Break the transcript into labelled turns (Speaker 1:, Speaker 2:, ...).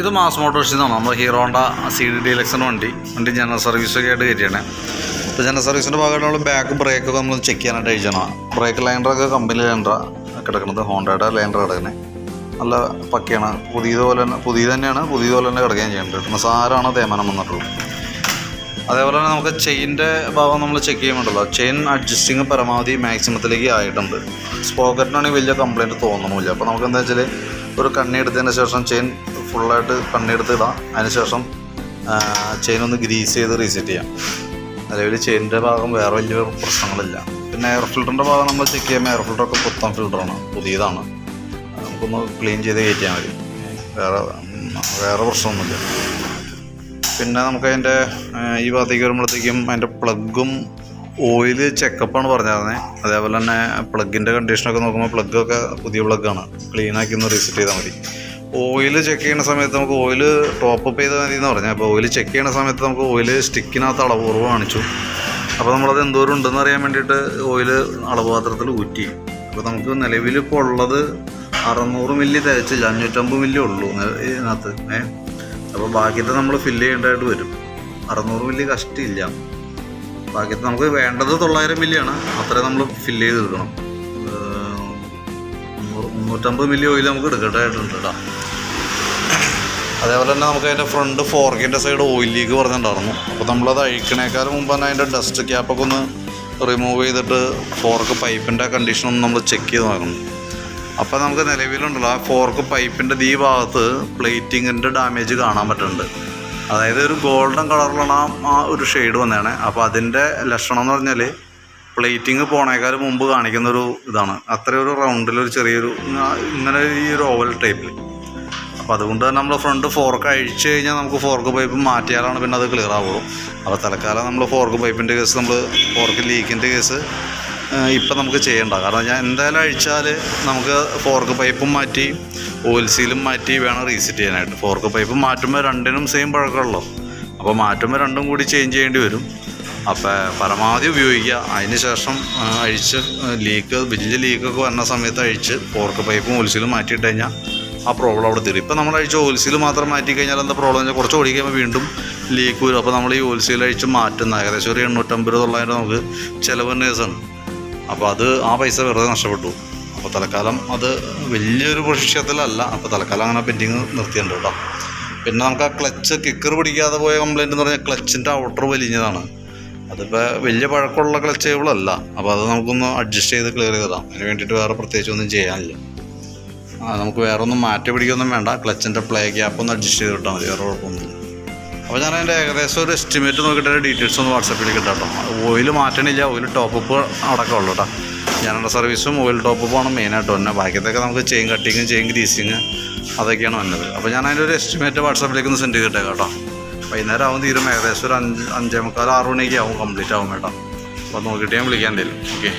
Speaker 1: ഇത് മാസ് മോട്ടോഴ്സിൽ നിന്നാണ് നമ്മൾ ഹീറോണ്ട സി ഡി ഡീലക്സിന് വണ്ടി. വണ്ടി ജനറൽ സർവീസ് ഒക്കെ ആയിട്ട് കയറ്റിയാണ്. അപ്പോൾ ജനറൽ സർവീസിന്റെ ഭാഗമായിട്ട് നമ്മൾ ബാക്ക് ബ്രേക്കൊക്കെ നമ്മൾ ചെക്ക് ചെയ്യാനായിട്ട് അയച്ചാണ് ബ്രേക്ക് ലൈൻഡറൊക്കെ കമ്പനി ലൈൻഡർ കിടക്കുന്നത്. ഹോണ്ടയുടെ ലൈൻഡർ കിടക്കുന്നത് നല്ല പക്കയാണ്. പുതിയതുപോലെ തന്നെ പുതിയ തന്നെയാണ്. പുതിയതുപോലെ തന്നെ കിടക്കുകയും ചെയ്യുന്നുണ്ട്. സാരമാണ് തേമാനം വന്നിട്ടുള്ളൂ അതേപോലെ തന്നെ നമുക്ക് ചെയിന്റെ ഭാഗം നമ്മൾ ചെക്ക് ചെയ്യുമ്പോണ്ടല്ലോ ചെയിൻ അഡ്ജസ്റ്റിങ് പരമാവധി മാക്സിമത്തിലേക്ക് ആയിട്ടുണ്ട്. സ്പോക്കറ്റിനാണെങ്കിൽ വലിയ കംപ്ലയിന്റ് തോന്നണമില്ല. അപ്പോൾ നമുക്ക് എന്താ വെച്ചാൽ ഒരു കണ്ണി എടുത്തതിന് ശേഷം ചെയിൻ ഫുള്ളായിട്ട് കണ്ണി എടുത്ത് ഇടാം അതിന് ശേഷം ചെയിൻ ഒന്ന് ഗ്രീസ് ചെയ്ത് റീസെറ്റ് ചെയ്യാം. നിലവിൽ ചെയിനിന്റെ ഭാഗം വേറെ വലിയ പ്രശ്നങ്ങളില്ല. പിന്നെ എയർ ഫിൽറ്ററിന്റെ ഭാഗം നമ്മൾ ചെക്ക് ചെയ്യുമ്പോൾ എയർ ഫിൽറ്ററൊക്കെ പുത്തൻ ഫിൽറ്ററാണ് പുതിയതാണ്. നമുക്കൊന്ന് ക്ലീൻ ചെയ്ത് കയറ്റിയാൽ മതി വേറെ വേറെ പ്രശ്നമൊന്നുമില്ല. പിന്നെ നമുക്ക് അതിന്റെ ഈ ഭാഗത്തേക്ക് വരുമ്പോഴത്തേക്കും അതിന്റെ പ്ലഗും ഓയിൽ ചെക്കപ്പാണ് പറഞ്ഞിരുന്നത് അതേപോലെ തന്നെ പ്ലഗിന്റെ കണ്ടീഷനൊക്കെ നോക്കുമ്പോൾ പ്ലഗൊക്കെ പുതിയ പ്ലഗാണ് ക്ലീനാക്കി ഒന്ന് റീസെറ്റ് ചെയ്താൽ മതി. ഓയിൽ ചെക്ക് ചെയ്യുന്ന സമയത്ത് നമുക്ക് ഓയിൽ ടോപ്പ് അപ്പ് ചെയ്താൽ മതി എന്ന് പറഞ്ഞാൽ അപ്പോൾ ഓയിൽ ചെക്ക് ചെയ്യുന്ന സമയത്ത് നമുക്ക് ഓയിൽ സ്റ്റിക്കിനകത്ത് അളവ് കുറവ് കാണിച്ചു. അപ്പോൾ നമ്മളത് എന്തോരം ഉണ്ടെന്ന് അറിയാൻ വേണ്ടിയിട്ട് ഓയിൽ അളവ് പാത്രത്തിൽ ഊറ്റി. അപ്പോൾ നമുക്ക് നിലവിൽ ഇപ്പോൾ ഉള്ളത് അറുന്നൂറ് മില്ലി തികച്ചില്ല അഞ്ഞൂറ്റമ്പത് മില്ലി ഉള്ളൂ ഇതിനകത്ത്. ഏഹ് അപ്പോൾ ബാക്കിയത്തെ നമ്മൾ ഫില്ല് ചെയ്യേണ്ടതായിട്ട് വരും. അറുന്നൂറ് മില്ലി കഷ്ടില്ല. ബാക്കിയത്തെ നമുക്ക് വേണ്ടത് തൊള്ളായിരം മില്ലിയാണ്. അത്രയും നമ്മൾ ഫില്ല് ചെയ്ത് എടുക്കണം. മുന്നൂറ്റമ്പത് മില്ലി ഓയിൽ നമുക്ക് എടുക്കേണ്ടതായിട്ടുണ്ട് കേട്ടോ. അതേപോലെ തന്നെ നമുക്ക് അതിന്റെ ഫ്രണ്ട് ഫോർക്കിന്റെ സൈഡ് ഓയിൽ ലീക്ക് പറഞ്ഞിട്ടുണ്ടായിരുന്നു. അപ്പോൾ നമ്മളത് അഴിക്കണേക്കാൾ മുമ്പ് തന്നെ അതിന്റെ ഡസ്റ്റ് ക്യാപ്പൊക്കെ ഒന്ന് റിമൂവ് ചെയ്തിട്ട് ഫോർക്ക് പൈപ്പിന്റെ കണ്ടീഷൻ ഒന്ന് നമ്മൾ ചെക്ക് ചെയ്ത് നോക്കണം. അപ്പോൾ നമുക്ക് നിലവിലുണ്ടല്ലോ ആ ഫോർക്ക് പൈപ്പിന്റെ ഈ ഭാഗത്ത് പ്ലേറ്റിങ്ങിന്റെ ഡാമേജ് കാണാൻ പറ്റുന്നുണ്ട്. അതായത് ഒരു ഗോൾഡൻ കളറിലാണ് ആ ഒരു ഷെയ്ഡ് വന്നതാണ്. അപ്പോൾ അതിന്റെ ലക്ഷണം എന്ന് പറഞ്ഞാൽ പ്ലേറ്റിങ് പോണേക്കാൾ മുമ്പ് കാണിക്കുന്ന ഒരു ഇതാണ്. അത്രയൊരു റൗണ്ടിലൊരു ചെറിയൊരു ഇങ്ങനെ ഈ ഒരു ഓവൽ ടൈപ്പിൽ അപ്പോൾ അതുകൊണ്ട് തന്നെ നമ്മൾ ഫ്രണ്ട് ഫോർക്ക് അഴിച്ചു കഴിഞ്ഞാൽ നമുക്ക് ഫോർക്ക് പൈപ്പ് മാറ്റിയാലാണ് പിന്നെ അത് ക്ലിയർ ആവുള്ളൂ. അപ്പോൾ തൽക്കാലം നമ്മൾ ഫോർക്ക് പൈപ്പിന്റെ കേസ് നമ്മൾ ഫോർക്ക് ലീക്കിന്റെ കേസ് ഇപ്പം നമുക്ക് ചെയ്യണ്ട. കാരണം ഞാൻ എന്തായാലും അഴിച്ചാൽ നമുക്ക് ഫോർക്ക് പൈപ്പും മാറ്റി ഓയിൽ സീലും മാറ്റി വേണം റീസെറ്റ് ചെയ്യാനായിട്ട്. ഫോർക്ക് പൈപ്പ് മാറ്റുമ്പോൾ രണ്ടിനും സെയിം പഴക്കമുള്ളൂ? അപ്പോൾ മാറ്റുമ്പോൾ രണ്ടും കൂടി ചേഞ്ച് ചെയ്യേണ്ടി വരും. അപ്പോൾ പരമാവധി ഉപയോഗിക്കുക. അതിന് ശേഷം അഴിച്ച് ലീക്ക് വലിയ ലീക്കൊക്കെ വരുന്ന സമയത്ത് അഴിച്ച് ഫോർക്ക് പൈപ്പും ഓൽസീലും സീലും മാറ്റിയിട്ട് കഴിഞ്ഞാൽ ആ പ്രോബ്ലം അവിടെ തീരും. ഇപ്പം നമ്മൾ അഴിച്ച് ഓൽസീൽ സീൽ മാത്രം മാറ്റി കഴിഞ്ഞാൽ എന്താ പ്രോബ്ലം വെച്ചാൽ കുറച്ച് ഓടിക്കുമ്പോൾ വീണ്ടും ലീക്ക് വരും. അപ്പോൾ നമ്മൾ ഈ ഓൽസീൽ സീൽ അഴിച്ച് മാറ്റുന്ന ഏകദേശം ഒരു എണ്ണൂറ്റമ്പത് തൊള്ളായിരം നമുക്ക് ചിലവ് നേഴ്സാണ് അപ്പോൾ അത് ആ പൈസ വെറുതെ നഷ്ടപ്പെട്ടു. അപ്പോൾ തൽക്കാലം അത് വലിയൊരു പ്രതീക്ഷത്തിലല്ല അപ്പോൾ തൽക്കാലം അങ്ങനെ പെൻഡിങ് നിർത്തിയിട്ടുണ്ട് കേട്ടോ. പിന്നെ നമുക്ക് ആ ക്ലച്ച് കിക്കർ പിടിക്കാതെ പോയ കംപ്ലൈന്റ് എന്ന് പറഞ്ഞാൽ ക്ലച്ചിന്റെ ഔട്ടർ വലിഞ്ഞതാണ്. അതിപ്പോൾ വലിയ പഴക്കമുള്ള ക്ലച്ച് കേബിളല്ല അപ്പോൾ അത് നമുക്കൊന്ന് അഡ്ജസ്റ്റ് ചെയ്ത് ക്ലിയർ ചെയ്തിടാം അതിന് വേണ്ടിയിട്ട് വേറെ പ്രത്യേകിച്ച് ഒന്നും ചെയ്യാനില്ല. നമുക്ക് വേറെ ഒന്നും മാറ്റി പിടിക്കൊന്നും വേണ്ട. ക്ലച്ചിന്റെ പ്ലേ ഗ്യാപ്പ് ഒന്ന് അഡ്ജസ്റ്റ് ചെയ്ത് കിട്ടാൽ മതി. വേറെ കുഴപ്പമൊന്നുമില്ല. അപ്പോൾ ഞാൻ അതിന്റെ ഏകദേശം ഒരു എസ്റ്റിമേറ്റ് നോക്കിയിട്ട് ഡീറ്റെയിൽസ് ഒന്ന് വാട്സപ്പിൽ കിട്ടാം കേട്ടോ. ഓയിൽ മാറ്റണില്ല. ഓയിൽ ടോപ്പ് അടക്കമുള്ളൂ കേട്ടോ. ജനറൽ സർവീസും മൊബൈൽ ഓയിൽ പോകണം മെയിനായിട്ട് വന്നത് ബാക്കിയത്തൊക്കെ നമുക്ക് ചെയിൻ കട്ടിങ് ചെയിൻ ഗ്രീസിങ് അതൊക്കെയാണ് വന്നത്. അപ്പോൾ ഞാൻ അതിന്റെ ഒരു എസ്റ്റിമേറ്റ് വാട്സപ്പിലേക്ക് ഒന്ന് സെൻഡ് ചെയ്തിട്ടേ കേട്ടോ. വൈകുന്നേരം ആവും തീരും. ഏകദേശം ഒരു അഞ്ച് അഞ്ചേ മുക്കാൽ ആറ് മണിയൊക്കെ ആവും കംപ്ലീറ്റ് ആവും കേട്ടോ. അപ്പോൾ നോക്കിയിട്ട് ഞാൻ വിളിക്കാൻ തരും ഓക്കെ